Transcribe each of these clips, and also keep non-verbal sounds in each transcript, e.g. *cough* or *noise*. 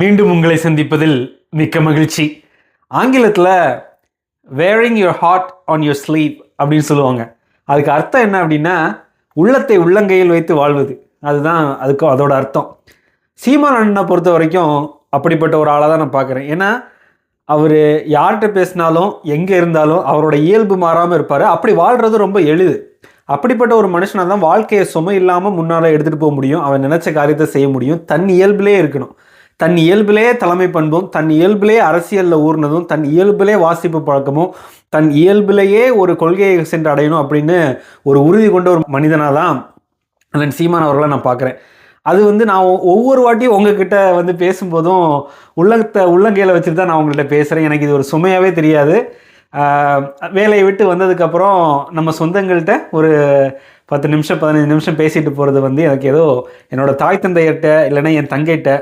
மீண்டும் உங்களை சந்திப்பதில் மிக்க மகிழ்ச்சி. ஆங்கிலத்தில் wearing your heart on your sleeve அப்படின்னு சொல்லுவாங்க. அதுக்கு அர்த்தம் என்ன அப்படின்னா உள்ளத்தை உள்ளங்கையில் வைத்து வாழ்வது. அதுதான் அதுக்கு அதோட அர்த்தம். சீமான் அண்ணனை பொறுத்த வரைக்கும் அப்படிப்பட்ட ஒரு ஆளாக தான் நான் பார்க்குறேன். ஏன்னா அவர் யார்கிட்ட பேசினாலும் எங்கே இருந்தாலும் அவரோட இயல்பு மாறாமல் இருப்பார். அப்படி வாழ்கிறது ரொம்ப எளிது. அப்படிப்பட்ட ஒரு மனுஷனாக தான் வாழ்க்கையை சுமை இல்லாமல் முன்னால் எடுத்துகிட்டு போக முடியும். அவன் நினச்ச காரியத்தை செய்ய முடியும். தன் இயல்பிலே இருக்கணும். தன் இயல்பிலே தலைமை பண்பும் தன் இயல்பிலே அரசியலில் ஊர்னதும் தன் இயல்பிலே வாசிப்பு பழக்கமும் தன் இயல்பிலேயே ஒரு கொள்கையை சென்று அடையணும் அப்படின்னு ஒரு உறுதி கொண்ட ஒரு மனிதனாக தான் அதன் சீமான் அவர்களை நான் பார்க்குறேன். அது வந்து நான் ஒவ்வொரு வாட்டியும் உங்ககிட்ட வந்து பேசும்போதும் உள்ளத்தை உள்ளங்கையில் வச்சுட்டு தான் நான் உங்கள்கிட்ட பேசுகிறேன் எனக்கு இது ஒரு சுமையாகவே தெரியாது. வேலையை விட்டு வந்ததுக்கப்புறம் நம்ம சொந்தங்கள்கிட்ட ஒரு பத்து நிமிஷம் பதினஞ்சு நிமிஷம் பேசிட்டு போகிறது வந்து எனக்கு ஏதோ என்னோட தாய் தந்தையிட்ட இல்லைன்னா என் தங்கைகிட்ட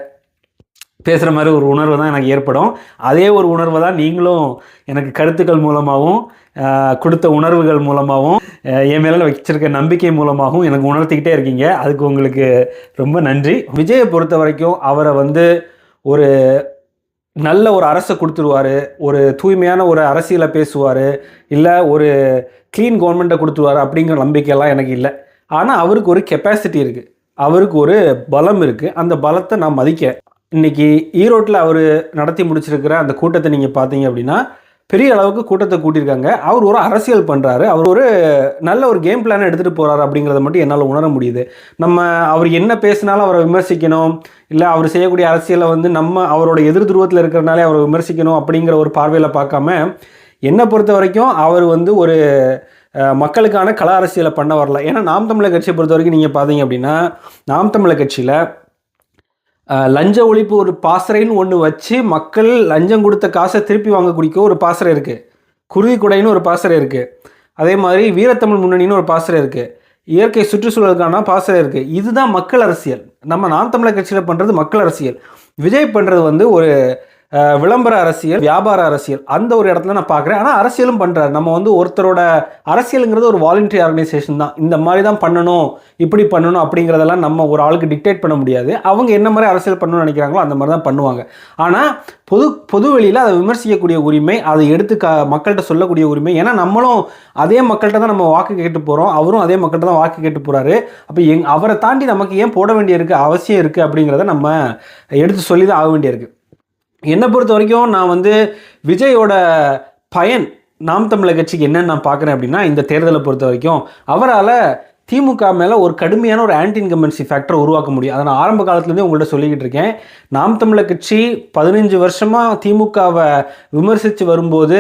பேசுகிற மாதிரி ஒரு உணர்வு தான் எனக்கு ஏற்படும். அதே ஒரு உணர்வை தான் நீங்களும் எனக்கு கருத்துக்கள் மூலமாகவும் கொடுத்த உணர்வுகள் மூலமாகவும் என் மேலே வச்சிருக்க நம்பிக்கை மூலமாகவும் எனக்கு உணர்த்திக்கிட்டே இருக்கீங்க. அதுக்கு உங்களுக்கு ரொம்ப நன்றி. விஜயை பொறுத்த வரைக்கும் அவரை வந்து ஒரு நல்ல ஒரு அரசை கொடுத்துருவாரு ஒரு தூய்மையான ஒரு அரசியலை பேசுவார் இல்லை ஒரு க்ளீன் கவர்மெண்ட்டை கொடுத்துருவாரு அப்படிங்கிற நம்பிக்கையெல்லாம் எனக்கு இல்லை. ஆனால் அவருக்கு ஒரு கெப்பாசிட்டி இருக்குது அவருக்கு ஒரு பலம் இருக்குது அந்த பலத்தை நான் மதிக்க இன்னைக்கு ஈரோட்டில் அவர் நடத்தி முடிச்சிருக்கிற அந்த கூட்டத்தை நீங்கள் பார்த்தீங்க அப்படின்னா பெரிய அளவுக்கு கூட்டத்தை கூட்டியிருக்காங்க. அவர் ஒரு அரசியல் பண்ணுறாரு அவர் ஒரு நல்ல ஒரு கேம் பிளானை எடுத்துகிட்டு போகிறாரு அப்படிங்கிறத மட்டும் என்னால் உணர முடியுது. நம்ம அவர் என்ன பேசினாலும் அவரை விமர்சிக்கணும். இல்லை அவர் செய்யக்கூடிய அரசியலை வந்து நம்ம அவரோட எதிர் துருவத்தில் இருக்கிறனாலே அவரை விமர்சிக்கணும் அப்படிங்கிற ஒரு பார்வையில் பார்க்காம என்னை பொறுத்த வரைக்கும் அவர் வந்து ஒரு மக்களுக்கான கள அரசியலை பண்ண வரல. ஏன்னா நாம் தமிழர் கட்சியை பொறுத்த வரைக்கும் நீங்கள் பார்த்தீங்க அப்படின்னா நாம் தமிழர் கட்சியில் லஞ்ச ஒழிப்பு ஒரு பாசறைன்னு ஒன்று வச்சு மக்கள் லஞ்சம் கொடுத்த காசை திருப்பி வாங்கக்கூடிய ஒரு பாசறை இருக்குது குருதி குடைன்னு ஒரு பாசறை இருக்குது அதே மாதிரி வீரத்தமிழ் முன்னணின்னு ஒரு பாசறை இருக்குது இயற்கை சுற்றுச்சூழலுக்கான பாசறை இருக்குது இதுதான் மக்கள் அரசியல். நம்ம நாம் தமிழர் கட்சியில் பண்ணுறது மக்கள் அரசியல். விஜய் பண்ணுறது வந்து ஒரு விளம்பர அரசியல் வியாபார அரசியல் அந்த ஒரு இடத்துல நான் பார்க்குறேன். ஆனால் அரசியலும் பண்ணுறாரு நம்ம வந்து ஒருத்தரோட அரசியலுங்கிறது ஒரு வாலண்டரி ஆர்கனைசேஷன் தான். இந்த மாதிரி தான் பண்ணணும் இப்படி பண்ணணும் அப்படிங்கிறதெல்லாம் நம்ம ஒரு ஆளுக்கு டிக்டேட் பண்ண முடியாது. அவங்க என்ன மாதிரி அரசியல் பண்ணணும்னு நினைக்கிறாங்களோ அந்த மாதிரி தான் பண்ணுவாங்க. ஆனால் பொது பொது வெளியில் அதை விமர்சிக்கக்கூடிய உரிமை அதை எடுத்து க மக்கள்கிட்ட சொல்லக்கூடிய உரிமை ஏன்னா நம்மளும் அதே மக்கள்கிட்ட தான் நம்ம வாக்கு கேட்டு போகிறோம் அவரும் அதே மக்கள்கிட்ட தான் வாக்கு கேட்டு போகிறாரு அப்போ எங் அவரை தாண்டி நமக்கு ஏன் போட வேண்டியிருக்கு அவசியம் இருக்குது அப்படிங்கிறத நம்ம எடுத்து சொல்லி தான் ஆக வேண்டியிருக்கு. என்னை பொறுத்த வரைக்கும் நான் வந்து விஜயோட பயன் நாம் தமிழர் கட்சிக்கு என்னென்னு நான் பார்க்குறேன் அப்படின்னா இந்த தேர்தலை பொறுத்த வரைக்கும் அவரால் திமுக மேலே ஒரு கடுமையான ஒரு ஆன்டி இன்கம்பன்சி ஃபேக்டரை உருவாக்க முடியும். அதை நான் ஆரம்ப காலத்துலேருந்தே உங்கள்கிட்ட சொல்லிக்கிட்டு இருக்கேன். நாம் தமிழர் கட்சி பதினஞ்சு வருஷமாக திமுகவை விமர்சித்து வரும்போது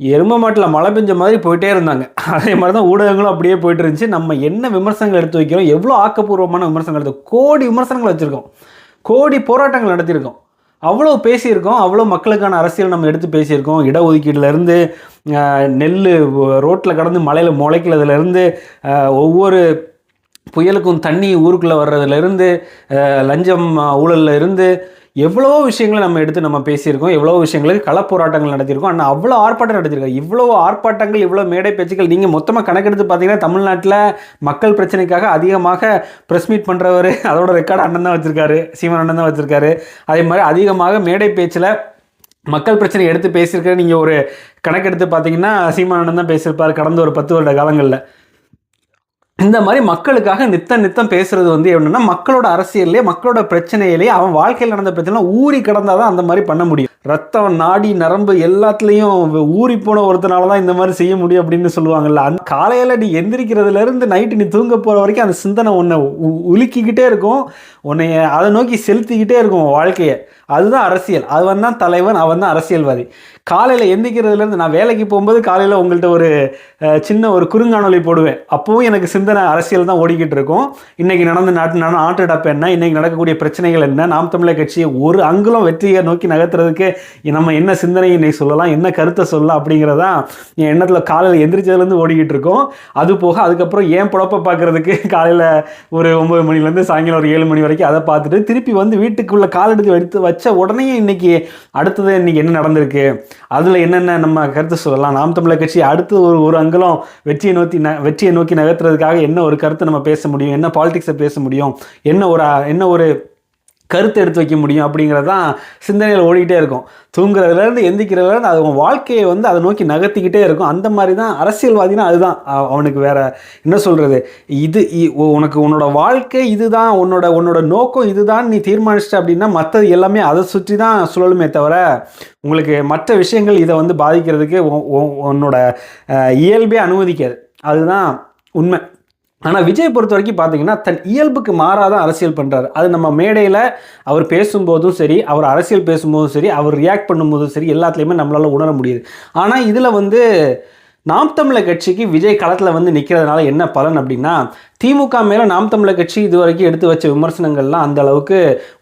எரும மாட்டில் மழை பெஞ்ச மாதிரி போயிட்டே இருந்தாங்க. அதே மாதிரி தான் ஊடகங்களும் அப்படியே போயிட்டு இருந்துச்சு. நம்ம என்ன விமர்சனங்கள் எடுத்து வைக்கிறோம்? எவ்வளோ ஆக்கப்பூர்வமான விமர்சனங்கள்? எடுத்து கோடி விமர்சனங்கள் வச்சுருக்கோம். கோடி போராட்டங்கள் நடத்தியிருக்கோம். அவ்வளோ பேசியிருக்கோம் அவ்வளோ மக்களுக்கான அரசியல் நம்ம எடுத்து பேசியிருக்கோம். இடஒதுக்கீடுலேருந்து நெல் ரோட்டில் கடந்து மலையில் முளைக்கிறதுலேருந்து ஒவ்வொரு புயலுக்கும் தண்ணி ஊருக்குள்ளே வர்றதுலேருந்து லஞ்சம் ஊழல்ல இருந்து எவ்வளோ விஷயங்களை நம்ம எடுத்து நம்ம பேசியிருக்கோம் எவ்வளோ விஷயங்களுக்கு களப்போராட்டங்கள் நடத்தியிருக்கோம். ஆனால் அவ்வளோ ஆர்ப்பாட்டம் நடத்தியிருக்கோம் இவ்வளோ ஆர்ப்பாட்டங்கள் இவ்வளோ மேடை பேச்சுக்கள் நீங்கள் மொத்தமாக கணக்கெடுத்து பார்த்தீங்கன்னா தமிழ்நாட்டில் மக்கள் பிரச்சனைக்காக அதிகமாக ப்ரெஸ் மீட் பண்ணுறவர் அதோட ரெக்கார்டு அண்ணன் தான் வச்சுருக்காரு சீமன் அண்ணன் தான் வச்சுருக்காரு. அதே மாதிரி அதிகமாக மேடை பேச்சில் மக்கள் பிரச்சனை எடுத்து பேசியிருக்கிற நீங்கள் ஒரு கணக்கெடுத்து பார்த்தீங்கன்னா சீமான் அண்ணன் தான் பேசியிருப்பார் கடந்த ஒரு பத்து வருட காலங்களில். இந்த மாதிரி மக்களுக்காக நித்தம் நித்தம் பேசுறது வந்து எப்படின்னா மக்களோட அரசியல்லே மக்களோட பிரச்சனையிலேயே அவன் வாழ்க்கையில் நடந்த பிரச்சனை ஊறி கிடந்தாதான் தான் அந்த மாதிரி பண்ண முடியும். ரத்தம் நாடி நரம்பு எல்லாத்துலேயும் ஊறி போன ஒருத்தனால தான் இந்த மாதிரி செய்ய முடியும் அப்படின்னு சொல்லுவாங்கல்ல. அந்த காலையில் நீ எந்திரிக்கிறதுல இருந்து நைட்டு நீ தூங்க போகிற வரைக்கும் அந்த சிந்தனை உன்னை உ- உலுக்கிக்கிட்டே இருக்கும். உன்னை அதை நோக்கி செலுத்திக்கிட்டே இருக்கும் வாழ்க்கையை. அதுதான் அரசியல். அவன் தான் தலைவன் அவன் தான் அரசியல்வாதி. காலையில் எந்திரிக்கிறதுலேருந்து நான் வேலைக்கு போகும்போது காலையில் உங்கள்கிட்ட ஒரு சின்ன ஒரு குறுங்காணொலி போடுவேன். அப்போவும் எனக்கு சிந்தனை அரசியல் தான் ஓடிக்கிட்டு இருக்கும். இன்னைக்கு நடந்த நாட்டு நடந்த நாட்டு என்ன? இன்னைக்கு நடக்கக்கூடிய பிரச்சனைகள் என்ன? நாம் தமிழர் கட்சியை ஒரு அங்குலம் வெற்றியை நோக்கி நகர்த்துறதுக்கு நம்ம என்ன சிந்தனையை இன்னைக்கு சொல்லலாம்? என்ன கருத்தை சொல்லலாம்? அப்படிங்கிறதான் என் எண்ணத்தில் காலையில் எந்திரிச்சதுலேருந்து ஓடிக்கிட்டு இருக்கோம். அது போக அதுக்கப்புறம் ஏன் புழப்ப பார்க்குறதுக்கு *laughs* காலையில் ஒரு ஒம்பது மணிலேருந்து சாயங்காலம் ஒரு ஏழு மணி வரைக்கும் அதை பார்த்துட்டு திருப்பி வந்து வீட்டுக்குள்ளே கால் எடுத்து எடுத்து வச்ச உடனே இன்னைக்கு அடுத்தது இன்னைக்கு என்ன நடந்திருக்கு? அதில் என்னென்ன நம்ம கருத்து சொல்லலாம்? நாம் தமிழர் கட்சி அடுத்து ஒரு ஒரு அங்கலம் வெற்றியை நோக்கி ந வெற்றியை நோக்கி நகர்த்துறதுக்காக என்ன ஒரு கருத்தை நம்ம பேச முடியும்? என்ன பாலிடிக்ஸை பேச முடியும்? என்ன ஒரு என்ன ஒரு கருத்து எடுத்து வைக்க முடியும்? அப்படிங்கிறது தான் சிந்தனையில் ஓடிக்கிட்டே இருக்கும். தூங்குறதுலேருந்து எந்திக்கிறதுலேருந்து அது உன் வாழ்க்கையை வந்து அதை நோக்கி நகர்த்திக்கிட்டே இருக்கும். அந்த மாதிரி தான் அரசியல்வாதினா அதுதான். அவனுக்கு வேற என்ன சொல்கிறது இது இ- உனக்கு உன்னோட வாழ்க்கை இதுதான். உன்னோட உன்னோட நோக்கம் இதுதான். நீ தீர்மானிச்சிட்ட அப்படின்னா மற்றது எல்லாமே அதை சுற்றி தான் சுழலுமே தவிர உங்களுக்கு மற்ற விஷயங்கள் இதை வந்து பாதிக்கிறதுக்கு உன்னோட இயல்பே அனுமதிக்காது. அதுதான் உண்மை. ஆனால் விஜய் பொறுத்த வரைக்கும் பார்த்தீங்கன்னா தன் இயல்புக்கு மாறாத அரசியல் பண்ணுறாரு அது நம்ம மேடையில் அவர் பேசும்போதும் சரி அவர் அரசியல் பேசும்போதும் சரி அவர் ரியாக்ட் பண்ணும்போதும் சரி எல்லாத்துலேயுமே நம்மளால் உணர முடியுது. ஆனால் இதில் வந்து நாம் தமிழர் கட்சிக்கு விஜய் களத்தில் வந்து நிற்கிறதுனால என்ன பலன் அப்படின்னா திமுக மேலே நாம் தமிழர் கட்சி இது வரைக்கும் எடுத்து வச்ச விமர்சனங்கள்லாம் அந்த அளவுக்கு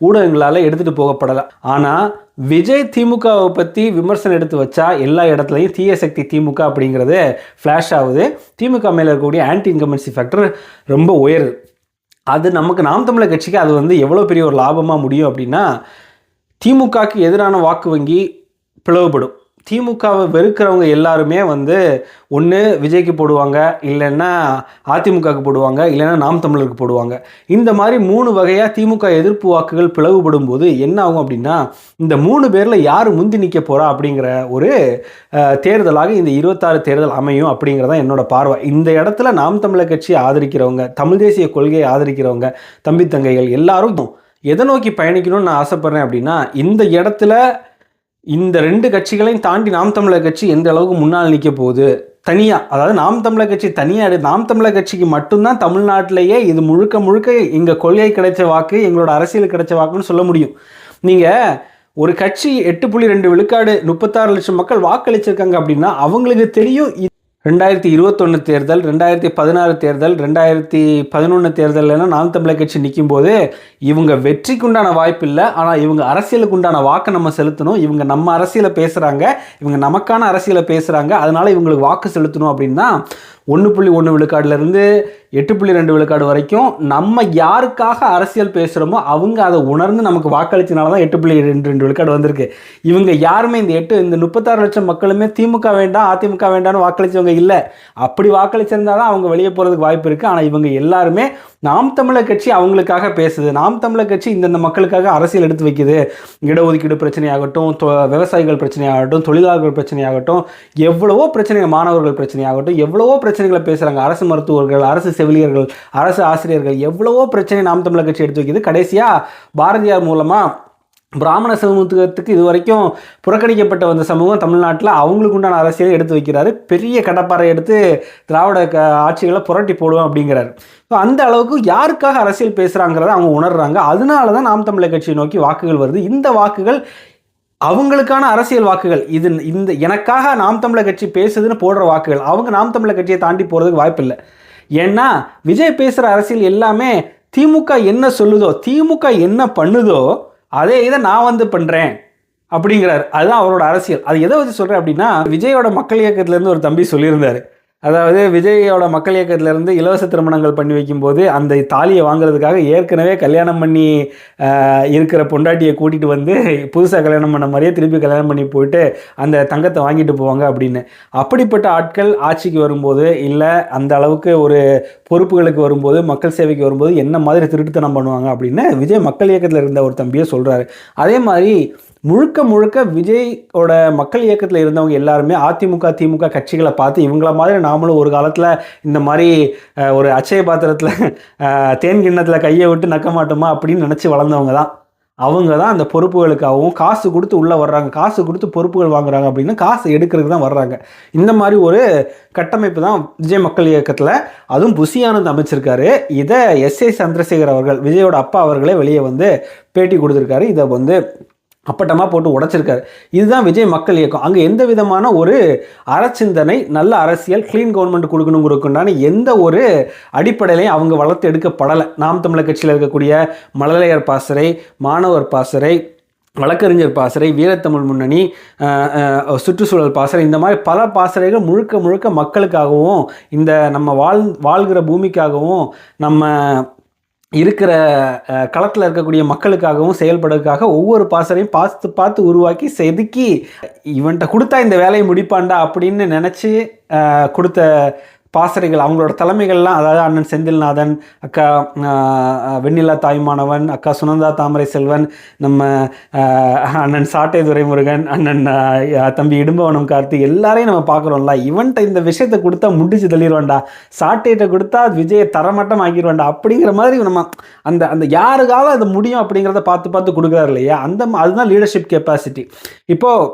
ஊடகங்களால் எடுத்துகிட்டு போகப்படலை. ஆனால் விஜய் திமுகவை பற்றி விமர்சனம் எடுத்து வச்சா எல்லா இடத்துலையும் தீய சக்தி திமுக அப்படிங்கிறது ஃப்ளாஷ் ஆகுது. திமுக மேலே இருக்கக்கூடிய ஆன்டி இன்கமன்சி ஃபேக்டர் ரொம்ப உயருது. அது நமக்கு நாம் தமிழர் கட்சிக்கு அது வந்து எவ்வளோ பெரிய ஒரு லாபமாக முடியும் அப்படின்னா திமுகக்கு எதிரான வாக்கு வங்கி பிளவுபடும். திமுகவை வெறுக்கிறவங்க எல்லாருமே வந்து ஒன்று விஜய்க்கு போடுவாங்க இல்லைன்னா அதிமுகவுக்கு போடுவாங்க இல்லைன்னா நாம் தமிழருக்கு போடுவாங்க. இந்த மாதிரி மூணு வகையாக திமுக எதிர்ப்பு வாக்குகள் பிளவுபடும் போது என்ன ஆகும் அப்படின்னா இந்த மூணு பேரில் யார் முந்தி நிற்க போகிறா அப்படிங்கிற ஒரு தேர்தலாக இந்த இருபத்தாறு தேர்தல் அமையும் அப்படிங்கிறதான் என்னோட பார்வை. இந்த இடத்துல நாம் தமிழர் கட்சியை ஆதரிக்கிறவங்க தமிழ் தேசிய கொள்கையை ஆதரிக்கிறவங்க தம்பி தங்கைகள் எல்லாரும் எதை நோக்கி பயணிக்கணும்னு நான் ஆசைப்பட்றேன் அப்படின்னா இந்த இடத்துல இந்த ரெண்டு கட்சிகளையும் தாண்டி நாம் தமிழர் கட்சி எந்த அளவுக்கு முன்னால் நிற்க போகுது? தனியாக அதாவது நாம் தமிழர் கட்சி தனியாக நாம் தமிழர் கட்சிக்கு மட்டும்தான் தமிழ்நாட்டிலேயே இது முழுக்க முழுக்க எங்கள் கொள்கை கிடைச்ச வாக்கு எங்களோட அரசியல் கிடைச்ச வாக்குன்னு சொல்ல முடியும். நீங்கள் ஒரு கட்சி எட்டு புள்ளி ரெண்டு விழுக்காடு முப்பத்தாறு லட்சம் மக்கள் வாக்களிச்சிருக்காங்க அப்படின்னா அவங்களுக்கு தெரியும் ரெண்டாயிரத்தி இருபத்தொன்று தேர்தல் ரெண்டாயிரத்தி பதினாறு தேர்தல் ரெண்டாயிரத்தி பதினொன்று தேர்தல்லாம் நாம் தமிழர் கட்சி நிற்கும் போது இவங்க வெற்றிக்கு உண்டான வாய்ப்பு இல்லை. ஆனால் இவங்க அரசியலுக்கு உண்டான வாக்கை நம்ம செலுத்தணும். இவங்க நம்ம அரசியலை பேசுகிறாங்க இவங்க நமக்கான அரசியலை பேசுகிறாங்க அதனால் இவங்களுக்கு வாக்கு செலுத்தணும் அப்படின்னா ஒன்று புள்ளி ஒன்று விழுக்காடுலேருந்து எட்டு புள்ளி ரெண்டு விழுக்காடு வரைக்கும் நம்ம யாருக்காக அரசியல் பேசுகிறோமோ அவங்க அதை உணர்ந்து நமக்கு வாக்களிச்சனால தான் எட்டு புள்ளி ரெண்டு ரெண்டு விழுக்காடு வந்திருக்கு. இவங்க யாருமே இந்த எட்டு இந்த முப்பத்தாறு லட்சம் மக்களுமே திமுக வேண்டாம் அதிமுக வேண்டாம்னு வாக்களிச்சவங்க இல்லை. அப்படி வாக்களிச்சிருந்தா தான் அவங்க வெளியே போகிறதுக்கு வாய்ப்பு இருக்குது ஆனால் இவங்க எல்லாருமே நாம் தமிழர் கட்சி அவங்களுக்காக பேசுது. நாம் தமிழர் கட்சி இந்தந்த மக்களுக்காக அரசியல் எடுத்து வைக்குது. இடஒதுக்கீடு பிரச்சனையாகட்டும் தொ- விவசாயிகள் பிரச்சனையாகட்டும் தொழிலாளர்கள் பிரச்சனையாகட்டும் எவ்வளவோ பிரச்சனை மாணவர்கள் பிரச்சனையாகட்டும் எவ்வளவோ பிரச்சனைகளை பேசுகிறாங்க அரசு மருத்துவர்கள் அரசு செவிலியர்கள் அரசு ஆசிரியர்கள் எவ்வளவோ பிரச்சனை நாம் தமிழர் கட்சி எடுத்து வைக்கிது. கடைசியாக பாரதியார் மூலமாக பிராமண சமூகத்துக்கு இது வரைக்கும் புறக்கணிக்கப்பட்ட வந்த சமூகம் தமிழ்நாட்டில் அவங்களுக்கு உண்டான அரசியலை எடுத்து வைக்கிறாரு. பெரிய கடப்பாறை எடுத்து திராவிட க ஆட்சிகளை புரட்டி போடுவோம் அப்படிங்கிறாரு. ஸோ அந்த அளவுக்கு யாருக்காக அரசியல் பேசுகிறாங்கிறத அவங்க உணர்றாங்க. அதனால தான் நாம் தமிழர் கட்சியை நோக்கி வாக்குகள் வருது. இந்த வாக்குகள் அவங்களுக்கான அரசியல் வாக்குகள் இது இந்த எனக்காக நாம் தமிழர் கட்சி பேசுதுன்னு போடுற வாக்குகள் அவங்க நாம் தமிழர் கட்சியை தாண்டி போகிறதுக்கு வாய்ப்பில்லை. ஏன்னா விஜய் பேசுகிற அரசியல் எல்லாமே திமுக என்ன சொல்லுதோ திமுக என்ன பண்ணுதோ அதே இதை நான் வந்து பண்ணுறேன் அப்படிங்கிறார். அதுதான் அவரோட அரசியல். அது எதை வச்சு சொல்கிறேன் அப்படின்னா விஜயோட மக்கள் இயக்கத்துலேருந்து ஒரு தம்பி சொல்லியிருந்தார். அதாவது விஜயோட மக்கள் இயக்கத்திலேருந்து இலவச திருமணங்கள் பண்ணி வைக்கும்போது அந்த தாலியை வாங்குறதுக்காக ஏற்கனவே கல்யாணம் பண்ணி இருக்கிற பொண்டாட்டியை கூட்டிகிட்டு வந்து புதுசாக கல்யாணம் பண்ண மாதிரியே திருப்பி கல்யாணம் பண்ணி போயிட்டு அந்த தங்கத்தை வாங்கிட்டு போவாங்க அப்படின்னு. அப்படிப்பட்ட ஆட்கள் ஆட்சிக்கு வரும்போது இல்லை அந்த அளவுக்கு ஒரு பொறுப்புகளுக்கு வரும்போது மக்கள் சேவைக்கு வரும்போது என்ன மாதிரி திருட்டுத்தனம் பண்ணுவாங்க அப்படின்னு விஜய் மக்கள் இயக்கத்தில் இருந்த ஒரு தம்பியை சொல்கிறாரு அதே மாதிரி முழுக்க முழுக்க விஜயோட மக்கள் இயக்கத்தில் இருந்தவங்க எல்லாருமே அதிமுக திமுக கட்சிகளை பார்த்து இவங்கள மாதிரி நாமளும் ஒரு காலத்தில் இந்த மாதிரி ஒரு அச்சய பாத்திரத்தில் தேன் கிண்ணத்தில் கையை விட்டு நக்க மாட்டோமா அப்படின்னு நினச்சி வளர்ந்தவங்க தான். அவங்க தான் அந்த பொறுப்புகளுக்காகவும் காசு கொடுத்து உள்ளே வர்றாங்க. காசு கொடுத்து பொறுப்புகள் வாங்குறாங்க அப்படின்னா காசு எடுக்கிறதுக்கு தான் வர்றாங்க. இந்த மாதிரி ஒரு கட்டமைப்பு தான் விஜய் மக்கள் இயக்கத்தில். அதுவும் புசியானந்த் அமைச்சிருக்காரு. இதை எஸ் ஏ சந்திரசேகர் அவர்கள் விஜயோட அப்பா அவர்களே வெளியே வந்து பேட்டி கொடுத்துருக்காரு. இதை வந்து அப்பட்டமாக போட்டு உடைச்சிருக்காரு. இதுதான் விஜய் மக்கள் இயக்கம். அங்கே எந்த விதமான ஒரு அறச்சிந்தனை நல்ல அரசியல் க்ளீன் கவர்மெண்ட் கொடுக்கணுங்கிறதுக்குண்டான எந்த ஒரு அடிப்படையிலையும் அவங்க வளர்த்து எடுக்கப்படலை. நாம் தமிழர் கட்சியில் இருக்கக்கூடிய மழலையர் பாசறை மாணவர் பாசறை வழக்கறிஞர் பாசறை வீரத்தமிழ் முன்னணி சுற்றுச்சூழல் பாசறை இந்த மாதிரி பல பாசறைகள் முழுக்க முழுக்க மக்களுக்காகவும் இந்த நம்ம வாழ் வாழ்கிற பூமிக்காகவும் நம்ம இருக்கிற களத்தில் இருக்கக்கூடிய மக்களுக்காகவும் செயல்படுறதுக்காக ஒவ்வொரு பாசரையும் பார்த்து பார்த்து உருவாக்கி செதுக்கி இவன்கிட்ட கொடுத்தா இந்த வேலையை முடிப்பான்டா அப்படின்னு நினச்சி கொடுத்த பாசறைகள் அவங்களோட தலைமைகள்லாம் அதாவது அண்ணன் செந்தில்நாதன் அக்கா வெண்ணிலா தாய்மானவன் அக்கா சுனந்தா தாமரை செல்வன் நம்ம அண்ணன் சாட்டை துரைமுருகன் அண்ணன் தம்பி இடும்பவனம் கார்த்தி எல்லாரையும் நம்ம பார்க்குறோம்ல. இவன்ட்ட இந்த விஷயத்தை கொடுத்தா முடிச்சு தள்ளிடுவான்டா சாட்டையிட்ட கொடுத்தா விஜயை தரமட்டம் ஆக்கிடுவான்டா அப்படிங்கிற மாதிரி நம்ம அந்த அந்த யாருக்கால அது முடியும் அப்படிங்கிறத பார்த்து பார்த்து கொடுக்குறாரு இல்லையா? அந்த அதுதான் லீடர்ஷிப் கெப்பாசிட்டி இப்போது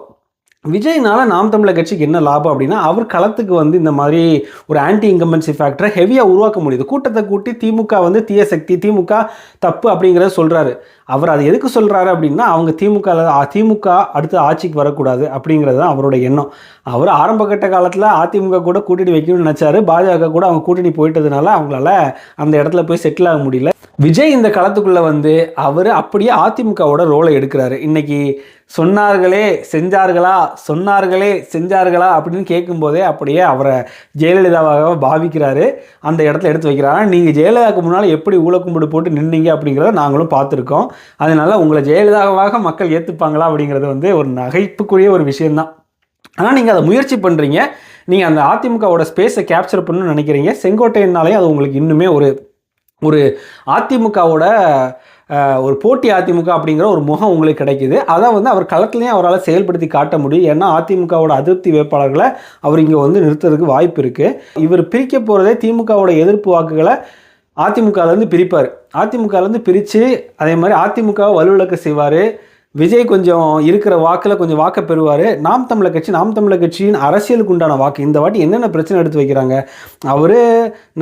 விஜய்னால நாம் தமிழர் கட்சிக்கு என்ன லாபம் அப்படின்னா அவர் களத்துக்கு வந்து இந்த மாதிரி ஒரு ஆன்டி இன்கம்பன்சி ஃபேக்டரை ஹெவியாக உருவாக்க முடியுது. கூட்டத்தை கூட்டி திமுக வந்து தீய சக்தி திமுக தப்பு அப்படிங்கிறத சொல்கிறாரு அவர் அது எதுக்கு சொல்கிறாரு அப்படின்னா அவங்க திமுக திமுக அடுத்து ஆட்சிக்கு வரக்கூடாது அப்படிங்கிறது தான் அவரோட எண்ணம். அவர் ஆரம்ப கட்ட காலத்தில் அதிமுக கூட கூட்டணி வைக்கணும்னு நினச்சாரு. பாஜக கூட அவங்க கூட்டணி போயிட்டதுனால அவங்களால அந்த இடத்துல போய் செட்டில் ஆக முடியல. விஜய் இந்த களத்துக்குள்ளே வந்து அவர் அப்படியே அதிமுகவோட ரோலை எடுக்கிறாரு. இன்னைக்கு சொன்னார்களே செஞ்சார்களா? சொன்னார்களே செஞ்சார்களா? அப்படின்னு கேட்கும்போதே அப்படியே அவரை ஜெயலலிதாவாக பாவிக்கிறாரு. அந்த இடத்துல எடுத்து வைக்கிறாங்க நீங்கள் ஜெயலலிதாவுக்கு முன்னால் எப்படி ஊழக்கும்படி போட்டு நின்னீங்க அப்படிங்கிறத நாங்களும் பார்த்துருக்கோம். அதனால் உங்களை ஜெயலலிதாவாக மக்கள் ஏற்றுப்பாங்களா அப்படிங்கிறது வந்து ஒரு நகைப்புக்குரிய ஒரு விஷயந்தான் ஆனால் நீங்கள் அதை முயற்சி பண்ணுறீங்க நீங்கள் அந்த அதிமுகவோட ஸ்பேஸை கேப்சர் பண்ணணும்னு நினைக்கிறீங்க. செங்கோட்டையினாலே அது உங்களுக்கு இன்னுமே ஒரு ஒரு அதிமுகவோட ஒரு போட்டி அதிமுக அப்படிங்கிற ஒரு முகம் உங்களுக்கு கிடைக்குது. அதை வந்து அவர் களத்துலேயும் அவரால் செயல்படுத்தி காட்ட முடியும். ஏன்னா அதிமுகவோட அதிருப்தி வேட்பாளர்களை அவர் இங்கே வந்து நிறுத்துறதுக்கு வாய்ப்பு இருக்குது இவர் பிரிக்க போகிறதே திமுகவோட எதிர்ப்பு வாக்குகளை அதிமுகலேருந்து பிரிப்பார். அதிமுகலேருந்து பிரித்து அதே மாதிரி அதிமுகவை வலுவிளக்க செய்வார். விஜய் கொஞ்சம் இருக்கிற வாக்கில் கொஞ்சம் வாக்கை பெறுவார். நாம் தமிழர் கட்சி நாம் தமிழர் கட்சியின் அரசியலுக்கு உண்டான வாக்கு. இந்த வாட்டி என்னென்ன பிரச்சனை எடுத்து வைக்கிறாங்க? அவர்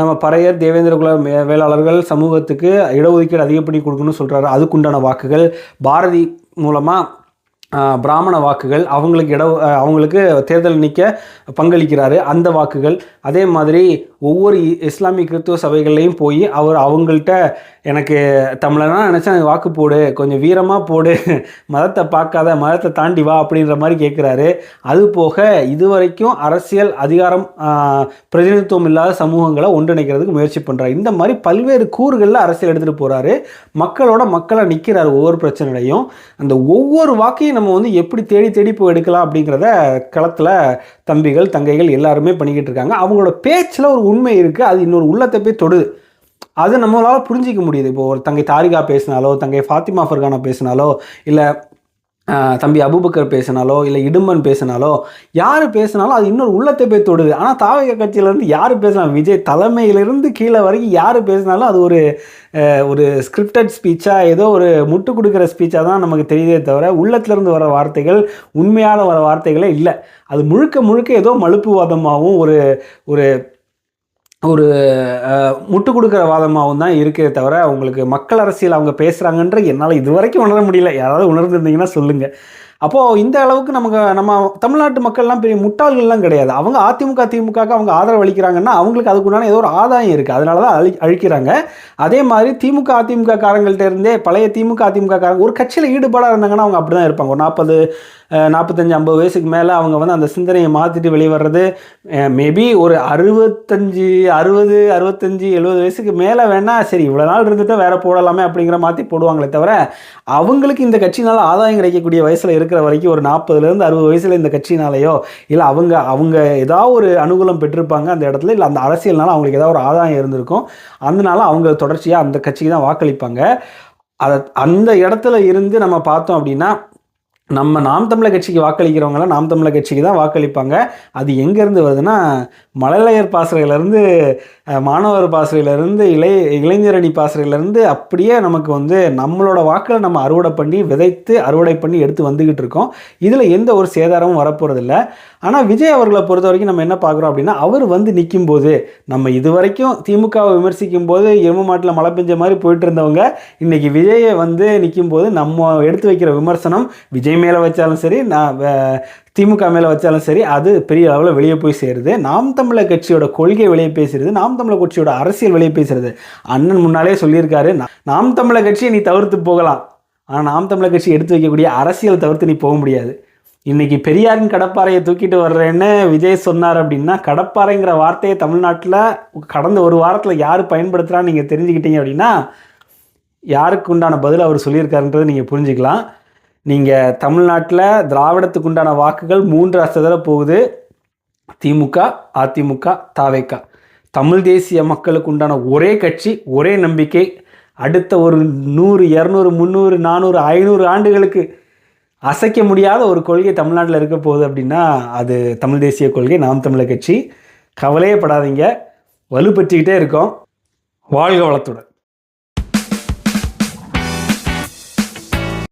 நம்ம பறையர் தேவேந்திர குல வேளாளர்கள் சமூகத்துக்கு இடஒதுக்கீடு அதிகப்படி கொடுக்கணும்னு சொல்கிறாரு அதுக்குண்டான வாக்குகள் பாரதி மூலமாக பிராமண வாக்குகள் அவங்களுக்கு இட அவங்களுக்கு தேர்தல் நிற்க பங்களிக்கிறாரு. அந்த வாக்குகள் அதே மாதிரி ஒவ்வொரு இ- இஸ்லாமிய கிறித்துவ சபைகள்லையும் போய் அவர் அவங்கள்ட்ட எனக்கு தமிழனா நினச்சா வாக்கு போடு கொஞ்சம் வீரமாக போடு மதத்தை பார்க்காத மதத்தை தாண்டி வா அப்படின்ற மாதிரி கேட்குறாரு அது போக இதுவரைக்கும் அரசியல் அதிகாரம் பிரதிநிதித்துவம் இல்லாத சமூகங்களை ஒன்றிணைக்கிறதுக்கு முயற்சி பண்ணுறாரு இந்த மாதிரி பல்வேறு கூறுகளில் அரசியல் எடுத்துகிட்டு போகிறாரு மக்களோட மக்களை நிற்கிறாரு ஒவ்வொரு பிரச்சனையிலையும். அந்த ஒவ்வொரு வாக்கையும் நம்ம வந்து எப்படி தேடி தேடி போய் எடுக்கலாம் அப்படிங்கிறத களத்தில் தம்பிகள் தங்கைகள் எல்லாருமே பண்ணிக்கிட்டு இருக்காங்க. அவங்களோட பேச்சில் ஒரு உண்மை இருக்குது அது இன்னொரு உள்ளத்தை போய் தொடுது. அது நம்மளால் புரிஞ்சிக்க முடியுது. இப்போ ஒரு தங்கை தாரிகா பேசினாலோ தங்கை ஃபாத்திமா ஃபர்கானா பேசினாலோ இல்லை தம்பி அபுபக்கர் பேசினாலோ இல்லை இடும்பன் பேசினாலோ யார் பேசினாலும் அது இன்னொரு உள்ளத்தை போய் தொடுது. ஆனால் தாவக கட்சியிலேருந்து யார் பேசினாலும் விஜய் தலைமையிலிருந்து கீழே வரைக்கும் யார் பேசினாலும் அது ஒரு ஒரு ஸ்கிரிப்டட் ஸ்பீச்சாக ஏதோ ஒரு முட்டு கொடுக்குற ஸ்பீச்சாக தான் நமக்கு தெரியுதே தவிர உள்ளத்துலேருந்து வர வார்த்தைகள் உண்மையான வர வார்த்தைகளே இல்லை. அது முழுக்க முழுக்க ஏதோ மலுப்புவாதமாகவும் ஒரு ஒரு ஒரு முட்டு கொடுக்குற வாதமாகவும் தான் இருக்கே தவிர அவங்களுக்கு மக்கள் அரசியல் அவங்க பேசுகிறாங்கன்ற என்னால் இது வரைக்கும் உணர முடியல. யாராவது உணர்ந்துருந்தீங்கன்னா சொல்லுங்கள் அப்போது இந்த அளவுக்கு நமக்கு நம்ம தமிழ்நாட்டு மக்கள்லாம் பெரிய முட்டாள்கள்லாம் கிடையாது. அவங்க அதிமுக திமுகவுக்கு அவங்க ஆதரவு அளிக்கிறாங்கன்னா அவங்களுக்கு அதுக்குண்டான ஏதோ ஒரு ஆதாயம் இருக்குது அதனால தான் அழி அழிக்கிறாங்க. அதே மாதிரி திமுக அதிமுக காரங்கள்ட்ட இருந்தே பழைய திமுக அதிமுக காரங்க ஒரு கட்சியில் ஈடுபாடாக இருந்தாங்கன்னா அவங்க அப்படி தான் இருப்பாங்க. ஒரு நாற்பது நாற்பத்தஞ்சு ஐம்பது வயசுக்கு மேலே அவங்க வந்து அந்த சிந்தனையை மாற்றிட்டு வெளிவர்றது மேபி ஒரு அறுபத்தஞ்சு அறுபது அறுபத்தஞ்சு எழுபது வயசுக்கு மேலே வேணால் சரி இவ்வளோ நாள் இருந்துட்டு வேறு போடலாமே அப்படிங்கிற மாற்றி போடுவாங்களே தவிர அவங்களுக்கு இந்த கட்சினால் ஆதாயம் கிடைக்கக்கூடிய வயசில் இருக்கிற வரைக்கும் ஒரு நாற்பதுலேருந்து அறுபது வயசில் இந்த கட்சினாலேயோ இல்லை அவங்க அவங்க ஏதாவது ஒரு அனுகூலம் பெற்றிருப்பாங்க அந்த இடத்துல இல்லை அந்த அரசியல்னால அவங்களுக்கு ஏதாவது ஒரு ஆதாயம் இருந்திருக்கும் அதனால அவங்க தொடர்ச்சியாக அந்த கட்சிக்கு தான் வாக்களிப்பாங்க. அதை அந்த இடத்துல இருந்து நம்ம பார்த்தோம் அப்படின்னா நம்ம நாம் தமிழர் கட்சிக்கு வாக்களிக்கிறவங்களாம் நாம் தமிழர் கட்சிக்கு தான் வாக்களிப்பாங்க. அது எங்கேருந்து வருதுன்னா மழலையர் பாசறையிலேருந்து மாணவர் பாசறையிலேருந்து இளை இளைஞரணி பாசறையிலேருந்து அப்படியே நமக்கு வந்து நம்மளோட வாக்களை நம்ம அறுவடை பண்ணி விதைத்து அறுவடை பண்ணி எடுத்து வந்துக்கிட்டு இருக்கோம். இதில் எந்த ஒரு சேதாரமும் வரப்போகிறதில்ல ஆனால் விஜய் அவர்களை பொறுத்த வரைக்கும் நம்ம என்ன பார்க்குறோம் அப்படின்னா அவர் வந்து நிற்கும் போது நம்ம இது வரைக்கும் திமுகவை விமர்சிக்கும் போது எரும மாட்டில் மழை பெஞ்ச மாதிரி போயிட்டு இருந்தவங்க இன்னைக்கு விஜயை வந்து நிற்கும் போது நம்ம எடுத்து வைக்கிற விமர்சனம் விஜய் மேலே வச்சாலும் சரி நான் திமுக மேலே வச்சாலும் சரி அது பெரிய அளவில் வெளியே போய் சேருது. நாம் தமிழர் கட்சியோட கொள்கை வெளியே பேசுறது நாம் தமிழர் கட்சியோட அரசியல் வெளியே பேசுறது. அண்ணன் முன்னாலே சொல்லியிருக்காரு நாம் தமிழர் கட்சியை நீ தவிர்த்து போகலாம். ஆனால் நாம் தமிழர் கட்சி எடுத்து வைக்கக்கூடிய அரசியல் தவிர்த்து நீ போக முடியாது. இன்னைக்கு பெரியாரின் கடப்பாறையை தூக்கிட்டு வர்றேன்னு விஜய் சொன்னார் அப்படின்னா கடப்பாறைங்கிற வார்த்தையை தமிழ்நாட்டில் கடந்த ஒரு வாரத்தில் யார் பயன்படுத்துகிறான்னு நீங்கள் தெரிஞ்சுக்கிட்டீங்க அப்படின்னா யாருக்கு உண்டான பதில் அவர் சொல்லியிருக்காருன்றதை நீங்கள் புரிஞ்சுக்கலாம். நீங்கள் தமிழ்நாட்டில் திராவிடத்துக்கு உண்டான வாக்குகள் மூன்று அசதர போகுது. திமுக அதிமுக தாவேக்கா. தமிழ் தேசிய மக்களுக்கு உண்டான ஒரே கட்சி ஒரே நம்பிக்கை. அடுத்த ஒரு நூறு இரநூறு முந்நூறு நானூறு ஐநூறு ஆண்டுகளுக்கு அசைக்க முடியாத ஒரு கொள்கை தமிழ்நாட்டில் இருக்க போகுது அப்படின்னா அது தமிழ் தேசிய கொள்கை நாம் தமிழர் கட்சி. கவலையே படாதீங்க. வலுப்பற்றிக்கிட்டே இருக்கோம். வாழ்க வளத்துடன்.